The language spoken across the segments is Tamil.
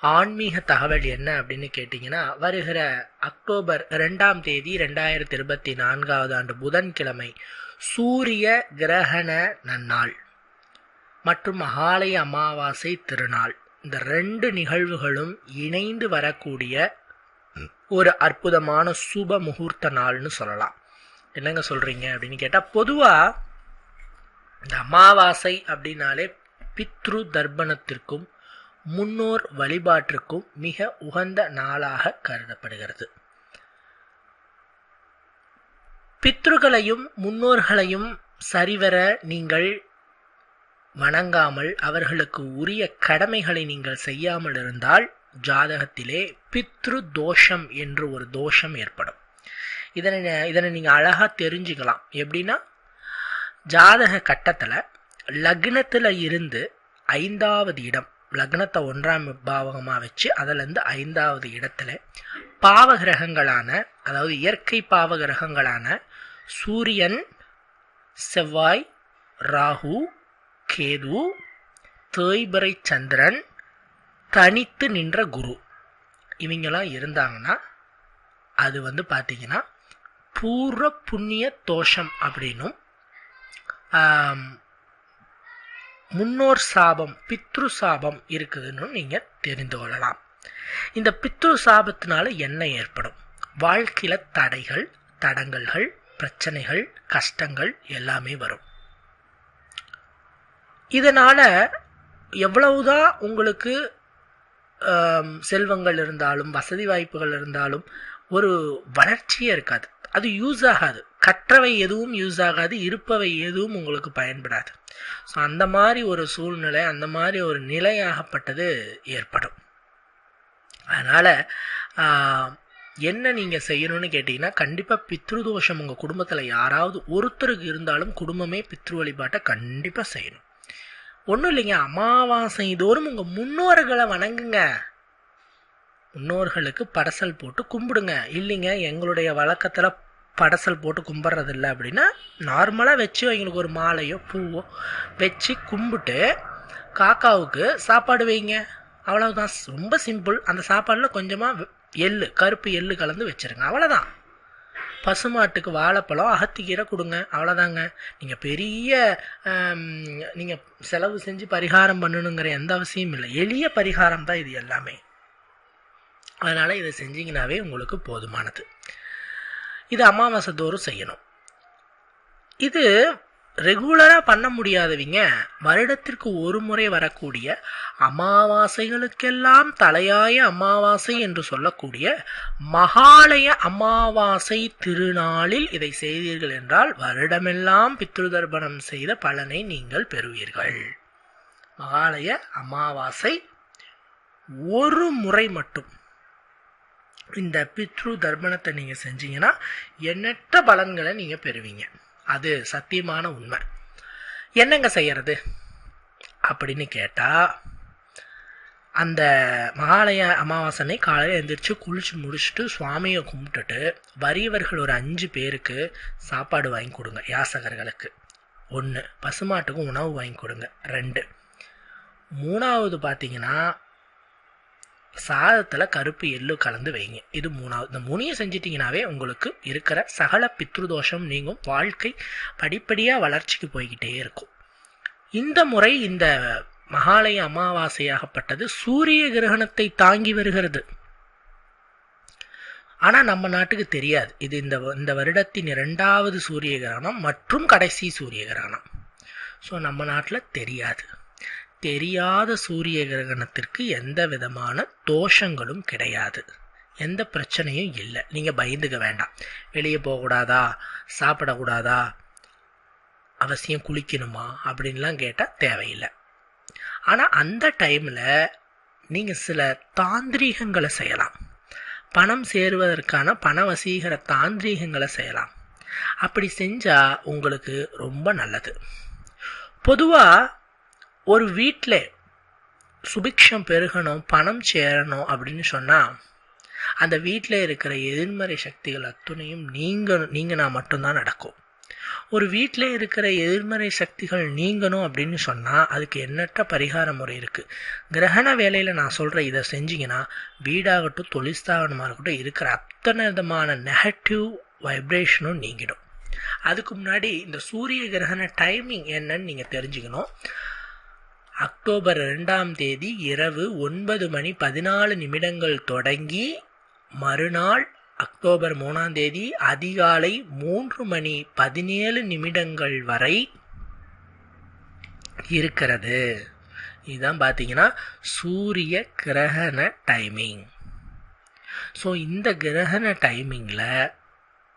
ஆன்மீக தகவல் என்ன அப்படின்னு கேட்டிங்கன்னா வருகிற அக்டோபர் ரெண்டாம் தேதி ரெண்டாயிரத்தி இருபத்தி நான்காவது ஆண்டு புதன்கிழமை சூரிய கிரகண நன்னாள் மற்றும் மகாலய அமாவாசை திருநாள். இந்த ரெண்டு நிகழ்வுகளும் இணைந்து வரக்கூடிய ஒரு அற்புதமான சுப முகூர்த்த நாள்னு சொல்லலாம். என்னங்க சொல்றீங்க அப்படின்னு கேட்டால் பொதுவாக இந்த அமாவாசை அப்படின்னாலே பித்ரு தர்ப்பணத்திற்கும் முன்னோர் வழிபாட்டிற்கும் மிக உகந்த நாளாக கருதப்படுகிறது. பித்ருகளையும் முன்னோர்களையும் சரிவர நீங்கள் வணங்காமல் அவர்களுக்கு உரிய கடமைகளை நீங்கள் செய்யாமல் இருந்தால் ஜாதகத்திலே பித்ரு தோஷம் என்று ஒரு தோஷம் ஏற்படும். இதனை இதனை நீங்கள் அழகாக தெரிஞ்சுக்கலாம். எப்படின்னா ஜாதக கட்டத்தில் லக்னத்தில் இருந்து ஐந்தாவது இடம் லக்னத்தை ஒன்றாம் பாவகமாக வச்சு அதுலேருந்து ஐந்தாவது இடத்துல பாவகிரகங்களான அதாவது இயற்கை பாவகிரகங்களான சூரியன் செவ்வாய் ராகு கேது தேய்பிரை சந்திரன் தனித்து நின்ற குரு. இவங்கெல்லாம் இருந்தாங்கன்னா அது வந்து பார்த்தீங்கன்னா பூர்வ புண்ணிய தோஷம் அப்படின்னும் முன்னோர் சாபம் பித்ரு சாபம் இருக்குதுன்னு நீங்கள் தெரிந்து கொள்ளலாம். இந்த பித்ரு சாபத்தினால என்ன ஏற்படும்? வாழ்க்கையில் தடைகள் தடங்கல்கள் பிரச்சனைகள் கஷ்டங்கள் எல்லாமே வரும். இதனால் எவ்வளவுதான் உங்களுக்கு செல்வங்கள் இருந்தாலும் வசதி வாய்ப்புகள் இருந்தாலும் ஒரு வளர்ச்சியே இருக்காது. அது யூஸ் ஆகாது. கற்றவை எதுவும் யூஸ் ஆகாது இருப்பவை எதுவும் உங்களுக்கு பயன்படாது. ஸோ அந்த மாதிரி ஒரு சூழ்நிலை அந்த மாதிரி ஒரு நிலையாகப்பட்டது ஏற்படும். அதனால் என்ன நீங்கள் செய்யணும்னு கேட்டிங்கன்னா கண்டிப்பாக பித்ருதோஷம் உங்கள் குடும்பத்தில் யாராவது ஒருத்தருக்கு இருந்தாலும் குடும்பமே பித்ரு வழிபாட்டை கண்டிப்பாக செய்யணும். ஒன்றும் இல்லைங்க அமாவாசை தோறும் உங்கள் முன்னோர்களை வணங்குங்க. முன்னோர்களுக்கு படசல் போட்டு கும்பிடுங்க. இல்லைங்க எங்களுடைய வழக்கத்தில் படசல் போட்டு கும்பிட்றதில்ல அப்படின்னா நார்மலாக வச்சு அவங்களுக்கு ஒரு மாலையோ பூவோ வச்சு கும்பிட்டு காக்காவுக்கு சாப்பாடு வைங்க. அவ்வளவுதான். ரொம்ப சிம்பிள் அந்த சாப்பாடில் கொஞ்சமாக எள்ளு கருப்பு எள்ளு கலந்து வச்சுருங்க. அவ்வளோதான் பசுமாட்டுக்கு வாழைப்பழம் அகத்திக்கீரை கொடுங்க. அவ்வளோதாங்க நீங்கள் பெரிய நீங்கள் செலவு செஞ்சு பரிகாரம் பண்ணணுங்கிற எந்த அவசியம் இல்லை. எளிய பரிகாரம் தான் இது எல்லாமே. அதனால் இதை செஞ்சிங்கனாவே உங்களுக்கு போதுமானது. இது அமாவாசை தோறும் செய்யணும். இது ரெகுலராக பண்ண முடியாதவங்க வருடத்திற்கு ஒரு முறை வரக்கூடிய அமாவாசைகளுக்கெல்லாம் தலையாய அமாவாசை என்று சொல்லக்கூடிய மகாலய அமாவாசை திருநாளில் இதை செய்தீர்கள் என்றால் வருடமெல்லாம் பித்ருதர்ப்பணம் செய்த பலனை நீங்கள் பெறுவீர்கள். மகாலய அமாவாசை ஒரு முறை மட்டும். இந்த பித்ரு தர்ப்பணத்தை நீங்கள் செஞ்சீங்கன்னா எண்ணற்ற பலன்களை நீங்கள் பெறுவீங்க. அது சத்தியமான உண்மை. என்னங்க செய்யறது? அப்படின்னு கேட்டால் அந்த மகாலய அமாவாசனை காலையில் எழுந்திரிச்சு குளிச்சு முடிச்சுட்டு சுவாமியை கும்பிட்டுட்டு வறியவர்கள் ஒரு அஞ்சு பேருக்கு சாப்பாடு வாங்கி கொடுங்க யாசகர்களுக்கு. ஒன்று பசுமாட்டுக்கும் உணவு வாங்கி கொடுங்க. ரெண்டு மூணாவது பார்த்தீங்கன்னா சாதத்தில் கருப்பு எள்ளு கலந்து வைங்க. இது மூணாவது. இந்த மூணையும் செஞ்சிட்டிங்கனாவே உங்களுக்கு இருக்கிற சகல பித்ருதோஷம் நீங்கும். வாழ்க்கை படிப்படியாக வளர்ச்சிக்கு போய்கிட்டே இருக்கும். இந்த முறை இந்த மகாலய அமாவாசையாகப்பட்டது சூரிய கிரகணத்தை தாங்கி வருகிறது. ஆனால் நம்ம நாட்டுக்கு தெரியாது. இது இந்த இந்த வருடத்தின் இரண்டாவது சூரிய கிரகணம் மற்றும் கடைசி சூரிய கிரகணம். ஸோ நம்ம நாட்டில் தெரியாது. தெரியாத சூரிய கிரகணத்திற்கு எந்த விதமான தோஷங்களும் கிடையாது. எந்த பிரச்சனையும் இல்லை. நீங்கள் பயந்துக்க வேண்டாம். வெளியே போகக்கூடாதா சாப்பிடக்கூடாதா அவசியம் குளிக்கணுமா? அப்படின்லாம் கேட்டால் தேவையில்லை. ஆனால் அந்த டைமில் நீங்கள் சில தாந்திரீகங்களை செய்யலாம். பணம் சேருவதற்கான பண வசீகர தாந்திரீகங்களை செய்யலாம். அப்படி செஞ்சால் உங்களுக்கு ரொம்ப நல்லது. பொதுவாக ஒரு வீட்டில் சுபிக்ஷம் பெருகணும் பணம் சேரணும் அப்படின்னு சொன்னால் அந்த வீட்டில் இருக்கிற எதிர்மறை சக்திகள் அத்துணையும் நீங்கள் நீங்கினா மட்டும்தான் நடக்கும். ஒரு வீட்டில் இருக்கிற எதிர்மறை சக்திகள் நீங்கணும் அப்படின்னு சொன்னால் அதுக்கு எண்ணற்ற பரிகார முறை இருக்குது கிரகண வேலையில் நான் சொல்கிற இதை செஞ்சிங்கன்னா வீடாகட்டும் தொழிற்ஸ்தாபனமாக இருக்கட்டும் இருக்கிற அத்தனை விதமான நெகட்டிவ் வைப்ரேஷனும் நீங்கிடும். அதுக்கு முன்னாடி இந்த சூரிய கிரகண டைமிங் என்னன்னு நீங்கள் தெரிஞ்சுக்கணும். அக்டோபர் ரெண்டாம் தேதி இரவு ஒன்பது மணி பதினாலு நிமிடங்கள் தொடங்கி மறுநாள் அக்டோபர் மூணாம் தேதி அதிகாலை மூன்று மணி பதினேழு நிமிடங்கள் வரை இருக்கிறது. இதுதான் பார்த்தீங்கன்னா சூரிய கிரகண டைமிங் ஸோ இந்த கிரகண டைமிங்கில்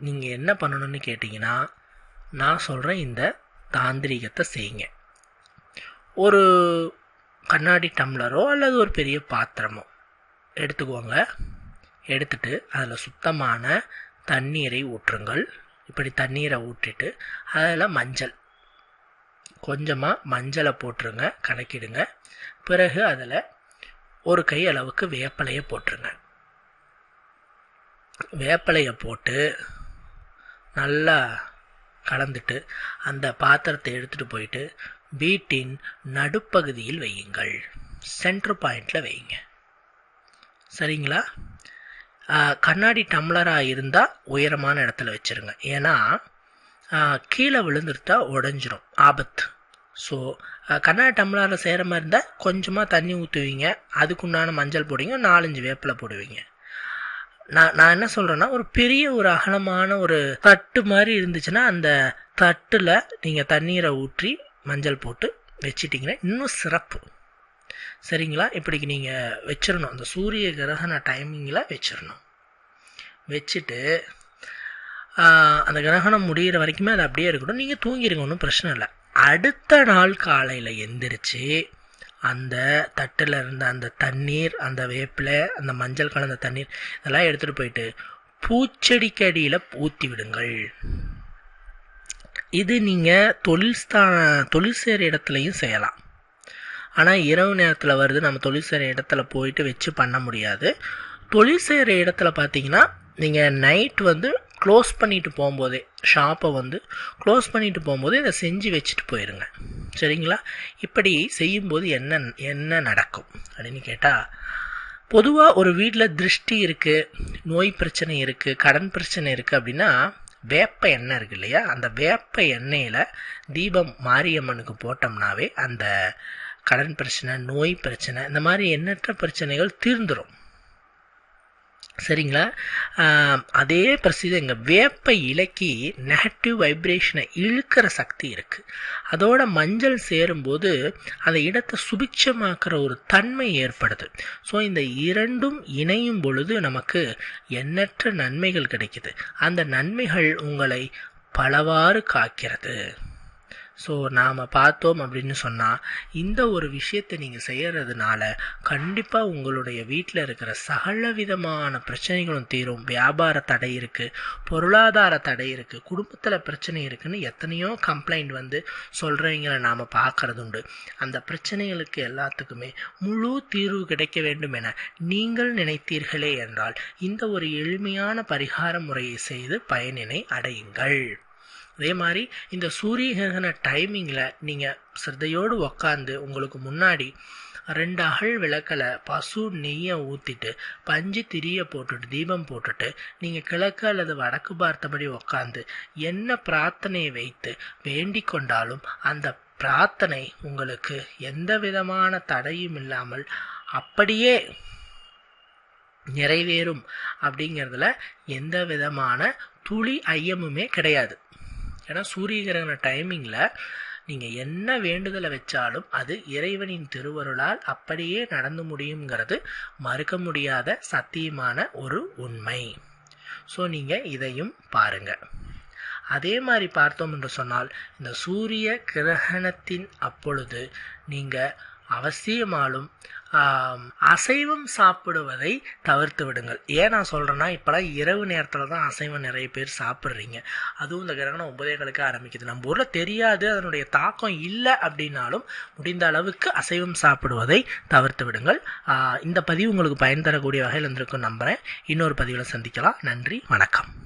நீங்கள் என்ன பண்ணணும்னு கேட்டிங்கன்னா நான் சொல்கிறேன் இந்த தாந்திரிகத்தை செய்யுங்க. ஒரு கண்ணாடி டம்ளரோ அல்லது ஒரு பெரிய பாத்திரமோ எடுத்துக்கோங்க. எடுத்துட்டு அதில் சுத்தமான தண்ணீரை ஊற்றுங்கள். இப்படி தண்ணீரை ஊற்றிட்டு அதில் மஞ்சள் கொஞ்சமாக மஞ்சளை போட்டுருங்க கணக்கிடுங்க பிறகு அதில் ஒரு கை அளவுக்கு வேப்பலையை போட்டுருங்க. வேப்பலையை போட்டு நல்லா கலந்துட்டு அந்த பாத்திரத்தை எடுத்துகிட்டு போயிட்டு வீட்டின் நடுப்பகுதியில் வையுங்கள். சென்டர் பாயிண்டில் வையுங்க. சரிங்களா? கண்ணாடி டம்ளராக இருந்தால் உயரமான இடத்துல வச்சுருங்க. ஏன்னா கீழே விழுந்துருட்டா உடஞ்சிரும். ஆபத்து. ஸோ கண்ணாடி டம்ளரில் செய்கிற மாதிரி இருந்தால் கொஞ்சமாக தண்ணி ஊற்றுவீங்க அதுக்குண்டான மஞ்சள் போடுவீங்க. நாலஞ்சு வேப்பிலை போடுவீங்க. நான் நான் என்ன சொல்கிறேன்னா ஒரு பெரிய ஒரு அகலமான ஒரு தட்டு மாதிரி இருந்துச்சுன்னா அந்த தட்டில் நீங்கள் தண்ணீரை ஊற்றி மஞ்சள் போட்டு வச்சிட்டிங்கன்னா இன்னும் சிறப்பு. சரிங்களா? இப்படிக்கு நீங்கள் வச்சிடணும் அந்த சூரிய கிரகண டைமிங்கில் வச்சிடணும் வச்சுட்டு அந்த கிரகணம் முடிகிற வரைக்குமே அது அப்படியே இருக்கட்டும். நீங்கள் தூங்கிடுங்க ஒன்றும் பிரச்சனை இல்லை. அடுத்த நாள் காலையில் எந்திரிச்சு அந்த தட்டில் இருந்த அந்த தண்ணீர் அந்த வேப்பிலை அந்த மஞ்சள் கலந்த தண்ணீர் இதெல்லாம் எடுத்துகிட்டு போயிட்டு பூச்செடிக்கு அடியில் ஊற்றி விடுங்கள். இது நீங்கள் தொழில் ஸ்தான தொழில் செய்கிற இடத்துலையும் செய்யலாம். ஆனால் இரவு நேரத்தில் வருது நம்ம தொழில் செய்கிற இடத்துல போயிட்டு வச்சு பண்ண முடியாது. தொழில் செய்கிற இடத்துல பார்த்தீங்கன்னா நீங்கள் நைட் வந்து க்ளோஸ் பண்ணிட்டு போகும்போதே ஷாப்பை வந்து க்ளோஸ் பண்ணிட்டு போகும்போது இதை செஞ்சு வச்சுட்டு போயிடுங்க சரிங்களா? இப்படி செய்யும்போது என்ன என்ன நடக்கும் அப்படின்னு கேட்டால் பொதுவாக ஒரு வீட்டில் திருஷ்டி இருக்குது நோய் பிரச்சனை இருக்குது கடன் பிரச்சனை இருக்குது அப்படின்னா வேப்ப எண்ணெய் இருக்கு இல்லையா? அந்த வேப்ப எண்ணெயில் தீபம் மாரியம்மனுக்கு போட்டோம்னாவே அந்த கடன் பிரச்சனை நோய் பிரச்சனை இந்த மாதிரி எண்ணற்ற பிரச்சனைகள் தீர்ந்துடும் சரிங்களா? அதே பிரசித்தி எங்கள் வேப்ப இலைக்கு நெகட்டிவ் வைப்ரேஷனை இழுக்கிற சக்தி இருக்குது அதோட மஞ்சள் சேரும்போது அந்த இடத்தை சுபிட்சமாக்குற ஒரு தன்மை ஏற்படுது. ஸோ இந்த இரண்டும் இணையும் பொழுது நமக்கு எண்ணற்ற நன்மைகள் கிடைக்குது. அந்த நன்மைகள் உங்களை பலவாறு காக்கிறது. ஸோ நாம் பார்த்தோம் அப்படின்னு சொன்னால் இந்த ஒரு விஷயத்தை நீங்கள் செய்கிறதுனால கண்டிப்பாக உங்களுடைய வீட்டில் இருக்கிற சகல விதமான பிரச்சனைகளும் தீரும். வியாபார தடை இருக்குது பொருளாதார தடை இருக்குது குடும்பத்தில் பிரச்சனை இருக்குதுன்னு எத்தனையோ கம்ப்ளைண்ட் வந்து சொல்கிறவங்களை நாம் பார்க்கறது உண்டு. அந்த பிரச்சனைகளுக்கு எல்லாத்துக்குமே முழு தீர்வு கிடைக்க வேண்டும் என நீங்கள் நினைத்தீர்களே என்றால் இந்த ஒரு எளிமையான பரிகார முறையை செய்து பயனினை அடையுங்கள். அதே மாதிரி இந்த சூரியகிரகண டைமிங்கில் நீங்கள் சிரத்தையோடு உக்காந்து உங்களுக்கு முன்னாடி ரெண்டு அகல் விளக்கலை பசு நெய்யை ஊற்றிட்டு பஞ்சு திரியை போட்டுட்டு தீபம் போட்டுட்டு நீங்கள் கிழக்கு அல்லது வடக்கு பார்த்தபடி உக்காந்து என்ன பிரார்த்தனையை வைத்து வேண்டிக் கொண்டாலும் அந்த பிரார்த்தனை உங்களுக்கு எந்த விதமான தடையும் இல்லாமல் அப்படியே நிறைவேறும் அப்படிங்கிறதுல எந்த விதமான துளி ஐயமுமே கிடையாது. ஏன்னா சூரிய கிரகண டைமிங்கில் நீங்கள் என்ன வேண்டுதலை வச்சாலும் அது இறைவனின் திருவருளால் அப்படியே நடந்து முடியுங்கிறது மறுக்க முடியாத சத்தியமான ஒரு உண்மை. ஸோ நீங்கள் இதையும் பாருங்கள் அதே மாதிரி பார்த்தோம் என்று சொன்னால் இந்த சூரிய கிரகணத்தின் அப்பொழுது நீங்கள் அவசியமாலும் அசைவம் சாப்பிடுவதை தவிர்த்து விடுங்கள். ஏன் நான் சொல்கிறேன்னா இப்போலாம் இரவு நேரத்தில் தான் அசைவம் நிறைய பேர் சாப்பிட்றீங்க. அதுவும் இந்த கிரகணம் ஒன்பதேகளுக்கு ஆரம்பிக்குது. நம்ம ஊரில் தெரியாது அதனுடைய தாக்கம் இல்லை அப்படின்னாலும் முடிந்த அளவுக்கு அசைவம் சாப்பிடுவதை தவிர்த்து விடுங்கள். இந்த பதிவு உங்களுக்கு பயன் தரக்கூடிய வகையில் இருந்திருக்கும் நம்புகிறேன் இன்னொரு பதிவில் சந்திக்கலாம். நன்றி வணக்கம்.